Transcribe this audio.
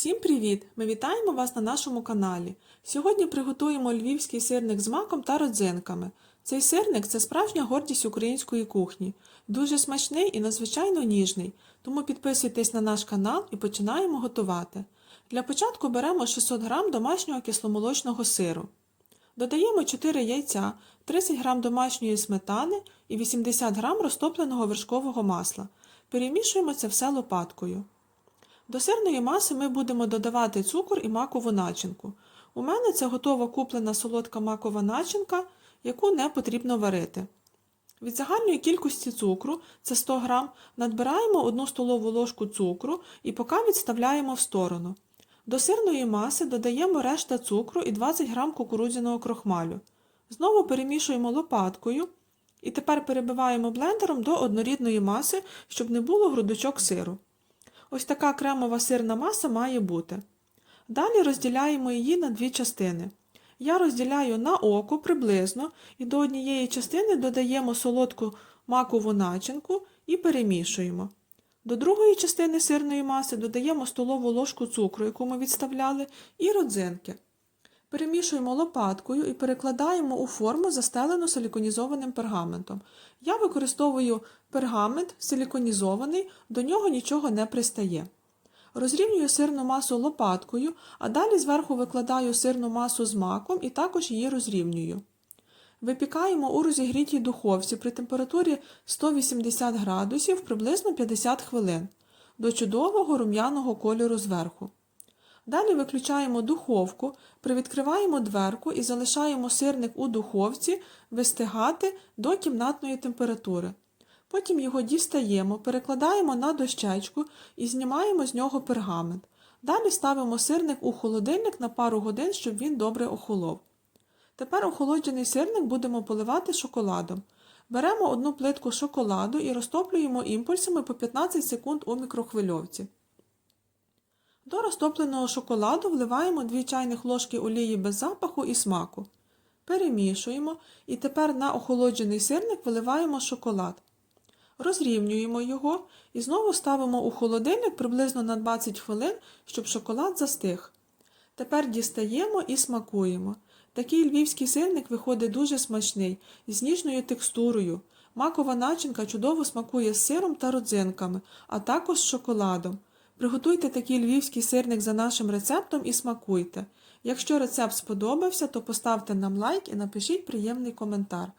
Всім привіт! Ми вітаємо вас на нашому каналі. Сьогодні приготуємо львівський сирник з маком та родзинками. Цей сирник це справжня гордість української кухні. Дуже смачний і надзвичайно ніжний. Тому підписуйтесь на наш канал і починаємо готувати. Для початку беремо 600 г домашнього кисломолочного сиру. Додаємо 4 яйця, 30 г домашньої сметани і 80 г розтопленого вершкового масла. Перемішуємо це все лопаткою. До сирної маси ми будемо додавати цукор і макову начинку. У мене це готова куплена солодка макова начинка, яку не потрібно варити. Від загальної кількості цукру, це 100 г, надбираємо 1 столову ложку цукру і поки відставляємо в сторону. До сирної маси додаємо решта цукру і 20 г кукурудзяного крохмалю. Знову перемішуємо лопаткою і тепер перебиваємо блендером до однорідної маси, щоб не було грудочок сиру. Ось така кремова сирна маса має бути. Далі розділяємо її на дві частини. Я розділяю на око приблизно і до однієї частини додаємо солодку макову начинку і перемішуємо. До другої частини сирної маси додаємо столову ложку цукру, яку ми відставляли, і родзинки. Перемішуємо лопаткою і перекладаємо у форму, застелену силіконізованим пергаментом. Я використовую пергамент силіконізований, до нього нічого не пристає. Розрівнюю сирну масу лопаткою, а далі зверху викладаю сирну масу з маком і також її розрівнюю. Випікаємо у розігрітій духовці при температурі 180 градусів приблизно 50 хвилин до чудового рум'яного кольору зверху. Далі виключаємо духовку, привідкриваємо дверку і залишаємо сирник у духовці вистигати до кімнатної температури. Потім його дістаємо, перекладаємо на дощечку і знімаємо з нього пергамент. Далі ставимо сирник у холодильник на пару годин, щоб він добре охолов. Тепер охолоджений сирник будемо поливати шоколадом. Беремо одну плитку шоколаду і розтоплюємо імпульсами по 15 секунд у мікрохвильовці. До розтопленого шоколаду вливаємо 2 чайних ложки олії без запаху і смаку. Перемішуємо і тепер на охолоджений сирник виливаємо шоколад. Розрівнюємо його і знову ставимо у холодильник приблизно на 20 хвилин, щоб шоколад застиг. Тепер дістаємо і смакуємо. Такий львівський сирник виходить дуже смачний, з ніжною текстурою. Макова начинка чудово смакує з сиром та родзинками, а також з шоколадом. Приготуйте такий львівський сирник за нашим рецептом і смакуйте. Якщо рецепт сподобався, то поставте нам лайк і напишіть приємний коментар.